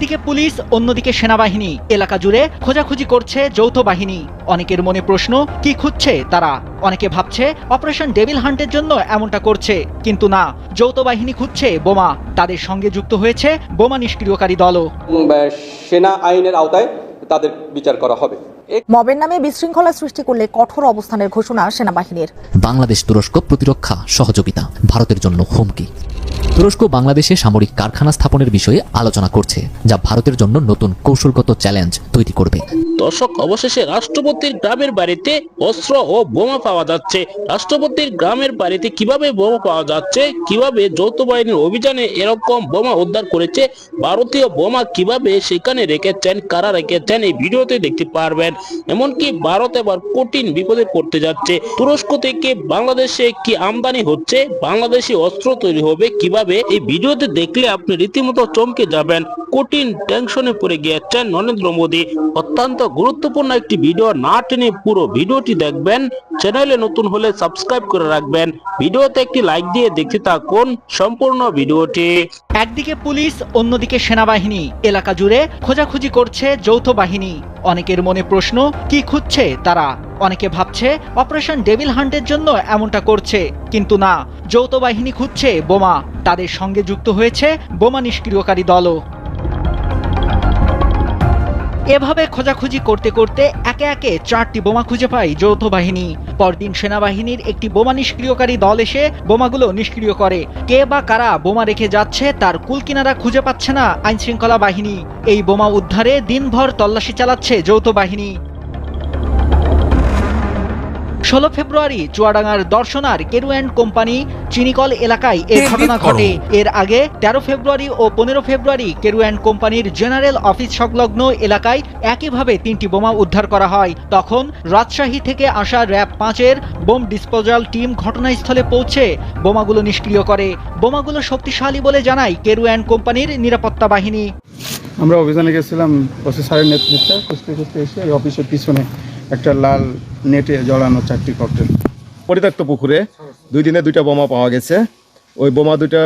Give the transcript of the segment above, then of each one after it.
একদিকে পুলিশ অন্যদিকে সেনাবাহিনী। এলাকা জুড়ে খোঁজাখুঁজি করছে যৌথ বাহিনী। অনেকের মনে প্রশ্ন কি খুঁজছে তারা? অনেকে ভাবছে অপারেশন ডেভিল হান্টের জন্য এমনটা করছে। কিন্তু না যৌথ বাহিনী খুঁজছে বোমা। তাদের সঙ্গে যুক্ত হয়েছে বোমা নিষ্ক্রিয়কারী দলও। সেনা আইনের আওতায় তাদের বিচার করা হবে। মবের নামে বিশৃঙ্খলা সৃষ্টি করলে কঠোর অবস্থানের ঘোষণা সেনাবাহিনীর। বাংলাদেশ তুরস্ক প্রতিরক্ষা সহযোগিতা ভারতের জন্য হুমকি। তুরস্ক বাংলাদেশে সামরিক কারখানা স্থাপনের বিষয়ে আলোচনা করছে, যা ভারতের জন্য নতুন কৌশলগত চ্যালেঞ্জ তৈরি করবে। দর্শক অবশেষে রাষ্ট্রপতির গ্রামের বাড়িতে অস্ত্র ও বোমা পাওয়া যাচ্ছে। রাষ্ট্রপতির গ্রামের বাড়িতে কীভাবে বোমা পাওয়া যাচ্ছে, কীভাবে যৌথ বাহিনীর অভিযানে এরকম বোমা উদ্ধার করেছে, ভারতীয় বোমা কীভাবে সেখানে রেখেছেন, কারা রেখেছেন, এই ভিডিওতে দেখতে পারবেন। এমনকি ভারত এবার কঠিন বিপদে পড়তে যাচ্ছে। তুরস্ক থেকে বাংলাদেশে কি আমদানি হচ্ছে, বাংলাদেশি অস্ত্র তৈরি হবে, কীভাবে এই ভিডিওতে দেখলে আপনি রীতিমতো চমকে যাবেন। কঠিন টেনশনে পড়ে গিয়েছেন নরেন্দ্র মোদী। অত্যন্ত গুরুত্বপূর্ণ একটি ভিডিও না টেনে পুরো ভিডিওটি দেখবেন। চ্যানেলে নতুন হলে সাবস্ক্রাইব করে রাখবেন। ভিডিওতে একটি লাইক দিয়ে দেখতে থাকুন সম্পূর্ণ ভিডিওটি। একদিকে পুলিশ, অন্যদিকে সেনাবাহিনী। এলাকা জুড়ে খোঁজাখুঁজি করছে যৌথ বাহিনী। অনেকের মনে প্রশ্ন, কি খুঁজছে তারা? অনেকে ভাবছে, অপারেশন ডেভিল হান্টের জন্য এমনটা করছে। কিন্তু না, যৌথ বাহিনী খুঁজছে বোমা। তাদের সঙ্গে যুক্ত হয়েছে বোমা নিষ্ক্রিয়কারী দলও। এভাবে খোঁজাখুঁজি করতে করতে একে একে চারটি বোমা খুঁজে পায় যৌথ বাহিনী। পরদিন সেনাবাহিনীর একটি বোমা নিষ্ক্রিয়কারী দল এসে বোমাগুলো নিষ্ক্রিয় করে। কে বা কারা বোমা রেখে যাচ্ছে তার কুলকিনারা খুঁজে পাচ্ছে না আইনশৃঙ্খলা বাহিনী। এই বোমা উদ্ধারে দিনভর তল্লাশি চালাচ্ছে যৌথ বাহিনী। ষোলো ফেব্রুয়ারি চুয়াডাঙ্গার দর্শনার কেরু অ্যান্ড কোম্পানি চিনিকল এলাকায় এ ঘটনা ঘটে। এর আগে তেরো ফেব্রুয়ারি ও পনেরো ফেব্রুয়ারি কেরু অ্যান্ড কোম্পানির জেনারেল অফিস সংলগ্ন এলাকায় একইভাবে তিনটি বোমা উদ্ধার করা হয়। তখন রাজশাহী থেকে আসা র্যাব পাঁচের বোম ডিসপোজাল টিম ঘটনাস্থলে পৌঁছে বোমাগুলো নিষ্ক্রিয় করে। বোমাগুলো শক্তিশালী বলে জানায় কেরু অ্যান্ড কোম্পানির নিরাপত্তা বাহিনী। আমরা অভিযানে গেছিলাম ওসি স্যারের নেতৃত্বে খুঁজতে খুঁজতে এসে অফিসের পিছনে একটা লাল নেটে জড়ানো চারটি ককটেল পরিত্যক্ত পুকুরে দুই দিনে দুইটা বোমা পাওয়া গেছে। ওই বোমা দুইটা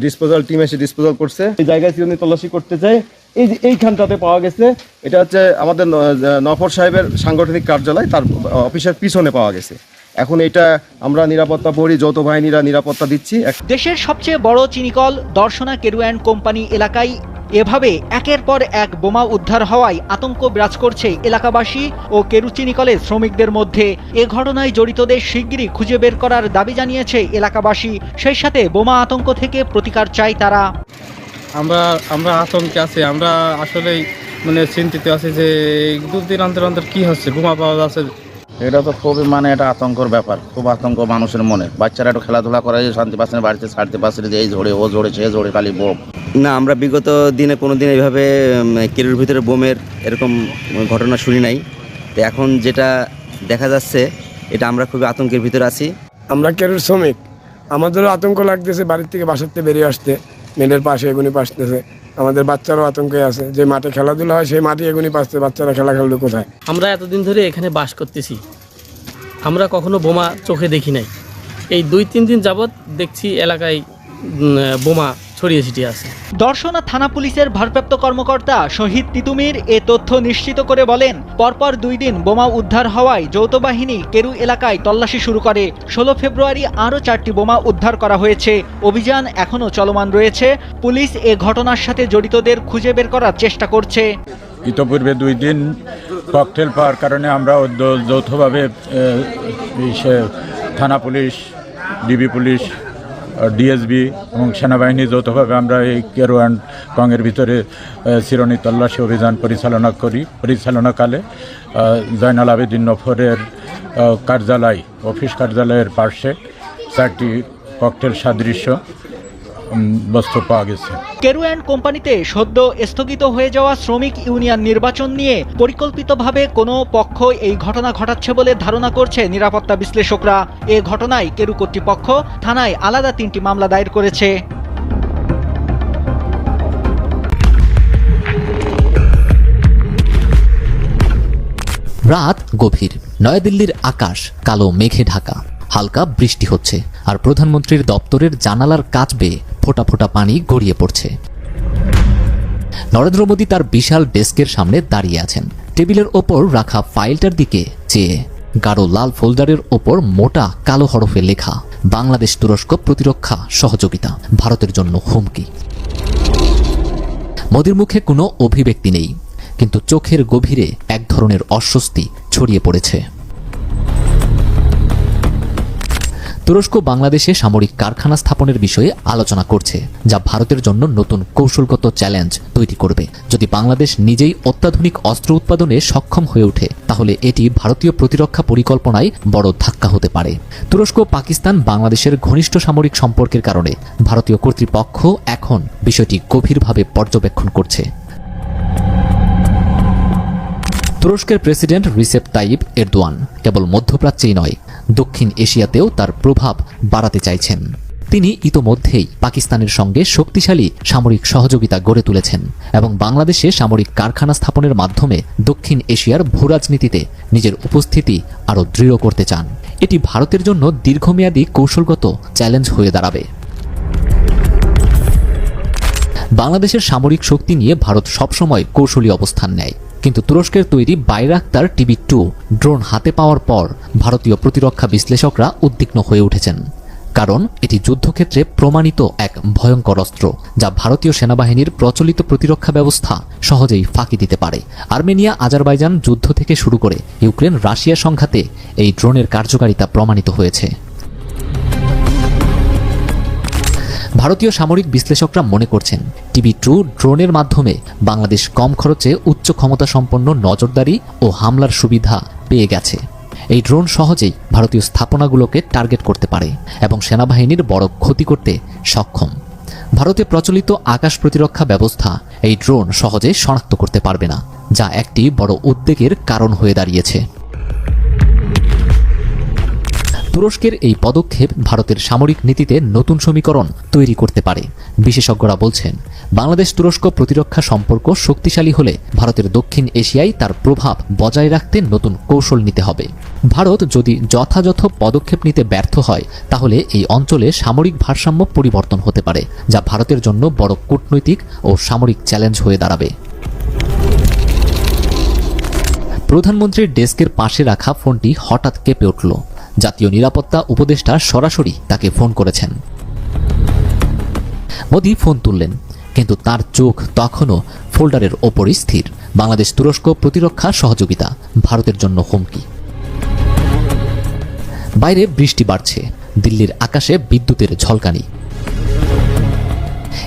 ডিসপোজাল টিম এসে ডিসপোজাল করছে। এই জায়গায় চিরুনি তল্লাশি করতে চাই এই যে এইখানটাতে পাওয়া গেছে এটা হচ্ছে আমাদের ন- নফর সাহেবের সাংগঠনিক কার্যালয় তার অফিসের পিছনে পাওয়া গেছে। এখন এটা আমরা নিরাপত্তা প্রহরী যৌথ বাহিনীরা নিরাপত্তা দিচ্ছি। দেশের সবচেয়ে বড় চিনিকল দর্শনা কেরু অ্যান্ড কোম্পানি এলাকায় এভাবে একের পর এক বোমা উদ্ধার হওয়ায় আতঙ্ক বিরাজ করছে এলাকাবাসী ও কেরু চিনিকলের শ্রমিকদের মধ্যে। এ ঘটনায় জড়িতদের শিগগিরই খুঁজে বের করার দাবি জানিয়েছে এলাকাবাসী। সেই সাথে বোমা আতঙ্ক থেকে প্রতিকার চাই তারা। আমরা আমরা আতঙ্কে আছি। আমরা আসলেই মানে চিন্তিত আছি যে দুদিন অন্তর অন্তর কি হচ্ছে? বোমা পাওয়া যাচ্ছে। এটা তো খুবই মানে এটা আতঙ্কর ব্যাপার। খুব আতঙ্ক মানুষের মনে। বাচ্চারা একটু খেলাধুলা করে যে শান্তি পাচ্ছে না বাড়িতে ছাড়তে পারছে না যে এই ঝোড়ে ও ঝোড়ে সে ঝোড়ে খালি বোম। না আমরা বিগত দিনে কোনো দিন এইভাবে কেরুর ভিতরে বোমের এরকম ঘটনা শুনি নাই। তো এখন যেটা দেখা যাচ্ছে এটা আমরা খুবই আতঙ্কের ভিতরে আছি। আমরা কেরুর শ্রমিক। আমাদেরও আতঙ্ক লাগতেছে বাড়ির থেকে বাসার থেকে বেরিয়ে আসতে। মেয়েদের পাশে এগুনি পাসতেছে। আমাদের বাচ্চারও আতঙ্কে আছে। যে মাঠে খেলাধুলা হয় সেই মাঠে এগুনি পাচ্ছে বাচ্চারা খেলা খেলবে কোথায়? আমরা এতদিন ধরে এখানে বাস করতেছি। আমরা কখনো বোমা চোখে দেখি নাই। এই দুই তিন দিন যাবৎ দেখছি এলাকায় বোমা ছড়িয়ে ছিটিয়ে আছে। দর্শনা থানা পুলিশের ভারপ্রাপ্ত কর্মকর্তা শহীদ তিতুমির এ তথ্য নিশ্চিত করে বলেন পরপর দুই দিন বোমা উদ্ধার হওয়ায় যৌথ বাহিনী কেরু এলাকায় তল্লাশি শুরু করে। ষোলো ফেব্রুয়ারি আরও চারটি বোমা উদ্ধার করা হয়েছে। অভিযান এখনও চলমান রয়েছে। পুলিশ এ ঘটনার সাথে জড়িতদের খুঁজে বের করার চেষ্টা করছে। ইতোপূর্বে দুই দিন ককটেল পাওয়ার কারণে আমরা যৌথভাবে থানা পুলিশ ডিবি পুলিশ ডিএসবি এবং সেনাবাহিনী যৌথভাবে আমরা এই কেরো অ্যান্ড কংয়ের ভিতরে এ, তল্লাশি অভিযান পরিচালনা করি। পরিচালনাকালে জয়নাল আবেদিন নফরের কার্যালয় অফিস কার্যালয়ের পার্শ্বে চারটি ককটেল সাদৃশ্য। উম, পাওয়া গেছে। কেরু অ্যান্ড কোম্পানিতে সদ্য স্থগিত হয়ে যাওয়া শ্রমিক ইউনিয়ন নির্বাচন নিয়ে পরিকল্পিতভাবে কোনো পক্ষ এই ঘটনা ঘটাচ্ছে বলে ধারণা করছে নিরাপত্তা বিশ্লেষকরা। এ ঘটনায় কেরু কর্তৃপক্ষ থানায় আলাদা তিনটি মামলা দায়ের করেছে। রাত গভীর। নয়াদিল্লির আকাশ কালো মেঘে ঢাকা। হালকা বৃষ্টি হচ্ছে। আর প্রধানমন্ত্রীর দপ্তরের জানালার কাচ বেয়ে ফোঁটা ফোঁটা পানি গড়িয়ে পড়ছে। নরেন্দ্র মোদী তার বিশাল ডেস্কের সামনে দাঁড়িয়ে আছেন। টেবিলের ওপর রাখা ফাইলটার দিকে চেয়ে গাঢ় লাল ফোল্ডারের ওপর মোটা কালো হরফে লেখা, বাংলাদেশ তুরস্ক প্রতিরক্ষা সহযোগিতা, ভারতের জন্য হুমকি। মোদির মুখে কোনো অভিব্যক্তি নেই, কিন্তু চোখের গভীরে এক ধরনের অস্বস্তি ছড়িয়ে পড়েছে। তুরস্ক বাংলাদেশে সামরিক কারখানা স্থাপনের বিষয়ে আলোচনা করছে, যা ভারতের জন্য নতুন কৌশলগত চ্যালেঞ্জ তৈরি করবে। যদি বাংলাদেশ নিজেই অত্যাধুনিক অস্ত্র উৎপাদনে সক্ষম হয়ে ওঠে, তাহলে এটি ভারতীয় প্রতিরক্ষা পরিকল্পনায় বড় ধাক্কা হতে পারে। তুরস্ক পাকিস্তান বাংলাদেশের ঘনিষ্ঠ সামরিক সম্পর্কের কারণে ভারতীয় কর্তৃপক্ষ এখন বিষয়টি গভীরভাবে পর্যবেক্ষণ করছে। তুরস্কের প্রেসিডেন্ট রিসেপ তাইব এরদোয়ান কেবল মধ্যপ্রাচ্যেই নয় দক্ষিণ এশিয়াতেও তার প্রভাব বাড়াতে চাইছেন। তিনি ইতোমধ্যেই পাকিস্তানের সঙ্গে শক্তিশালী সামরিক সহযোগিতা গড়ে তুলেছেন এবং বাংলাদেশে সামরিক কারখানা স্থাপনের মাধ্যমে দক্ষিণ এশিয়ার ভূরাজনীতিতে নিজের উপস্থিতি আরও দৃঢ় করতে চান। এটি ভারতের জন্য দীর্ঘমেয়াদী কৌশলগত চ্যালেঞ্জ হয়ে দাঁড়াবে। বাংলাদেশের সামরিক শক্তি নিয়ে ভারত সবসময় কৌশলী অবস্থান নেয়। কিন্তু তুরস্কের তৈরি বাইরাক্তার টিভি টু, ড্রোন হাতে পাওয়ার পর ভারতীয় প্রতিরক্ষা বিশ্লেষকরা উদ্বিগ্ন হয়ে উঠেছেন। কারণ এটি যুদ্ধক্ষেত্রে প্রমাণিত এক ভয়ঙ্কর অস্ত্র, যা ভারতীয় সেনাবাহিনীর প্রচলিত প্রতিরক্ষা ব্যবস্থা সহজেই ফাঁকি দিতে পারে। আর্মেনিয়া, আজারবাইজান যুদ্ধ থেকে শুরু করে ইউক্রেন রাশিয়া সংঘাতে এই ড্রোনের কার্যকারিতা প্রমাণিত হয়েছে। ভারতীয় সামরিক বিশ্লেষকরা মনে করছেন, টিভি টু ড্রোনের মাধ্যমে বাংলাদেশ কম খরচে উচ্চ ক্ষমতা সম্পন্ন নজরদারি ও হামলার সুবিধা পেয়ে গেছে। এই ড্রোন সহজেই ভারতীয় স্থাপনাগুলোকে টার্গেট করতে পারে এবং সেনাবাহিনীর বড় ক্ষতি করতে সক্ষম। ভারতে প্রচলিত আকাশ প্রতিরক্ষা ব্যবস্থা এই ড্রোন সহজে শনাক্ত করতে পারবে না, যা একটি বড় উদ্বেগের কারণ হয়ে দাঁড়িয়েছে। তুরস্কের এই পদক্ষেপ ভারতের সামরিক নীতিতে নতুন সমীকরণ তৈরি করতে পারে। বিশেষজ্ঞরা বলছেন, বাংলাদেশ তুরস্ক প্রতিরক্ষা সম্পর্ক শক্তিশালী হলে ভারতের দক্ষিণ এশিয়ায় তার প্রভাব বজায় রাখতে নতুন কৌশল নিতে হবে। ভারত যদি যথাযথ পদক্ষেপ নিতে ব্যর্থ হয়, তাহলে এই অঞ্চলে সামরিক ভারসাম্য পরিবর্তন হতে পারে, যা ভারতের জন্য বড় কূটনৈতিক ও সামরিক চ্যালেঞ্জ হয়ে দাঁড়াবে। প্রধানমন্ত্রীর ডেস্কের পাশে রাখা ফোনটি হঠাৎ কেঁপে উঠল। জাতীয় নিরাপত্তা উপদেষ্টা সরাসরি তাকে ফোন করেছেন। মোদি ফোন তুললেন, কিন্তু তার চোখ তখনও ফোল্ডারের ওপরই স্থির। বাংলাদেশ তুরস্ক প্রতিরক্ষা সহযোগিতা, ভারতের জন্য হুমকি। বাইরে বৃষ্টি বাড়ছে, দিল্লির আকাশে বিদ্যুতের ঝলকানি।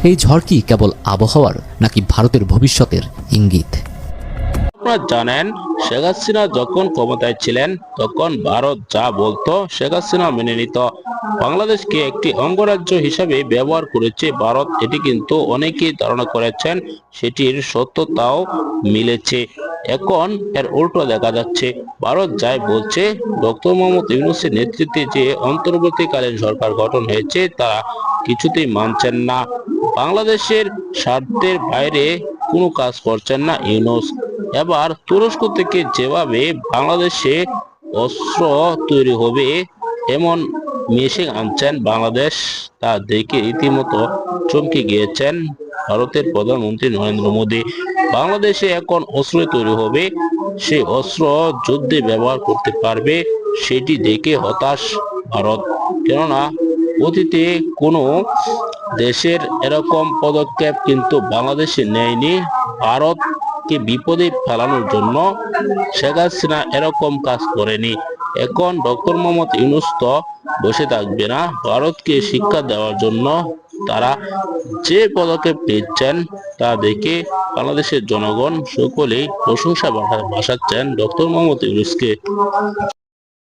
এই ঝড় কি কেবল আবহাওয়ার, নাকি ভারতের ভবিষ্যতের ইঙ্গিত? আপনারা জানেন, শেখ হাসিনা যখন ক্ষমতায় ছিলেন, তখন ভারত যা বলতো শেখ হাসিনা মেনে নিত। বাংলাদেশকে একটি অঙ্গরাজ্য হিসাবে ব্যবহার করেছে ভারত, এটি কিন্তু অনেকেই ধারণা করেছেন সেটির সত্যতাও মিলেছে। এখন এর উল্টো দেখা যাচ্ছে, ভারত যাই বলছে, ডক্টর মোহাম্মদ ইউনুসের নেতৃত্বে যে অন্তর্বর্তীকালীন সরকার গঠন হয়েছে তারা কিছুতেই মানছেন না। বাংলাদেশের স্বার্থের বাইরে কোনো কাজ করছেন না ইউনুস। এবার তুরস্ক থেকে যেভাবে বাংলাদেশে অস্ত্র তৈরি হবে, এমন মেশিন আনছেন বাংলাদেশ। তা দেখে রীতিমতো চমকে গিয়েছেন ভারতের প্রধানমন্ত্রী নরেন্দ্র মোদী। বাংলাদেশে এখন অস্ত্র তৈরি হবে, সে অস্ত্র যুদ্ধে ব্যবহার করতে পারবে, সেটি দেখে হতাশ ভারত। কেননা, অতীতে কোনো দেশের এরকম পদক্ষেপ কিন্তু বাংলাদেশে নেয়নি। ভারতকে বিপদে ফেলানোর জন্য শেখ হাসিনা এরকম কাজ করেনি। এখন ডক্টর মোহাম্মদ ইউনুস তো বসে থাকবে না। ভারতকে শিক্ষা দেওয়ার জন্য তারা যে পদক্ষেপ নিচ্ছেন তা দেখে বাংলাদেশের জনগণ সকলেই প্রশংসা ভাষাচ্ছেন ডক্টর মোহাম্মদ ইউনুসকে।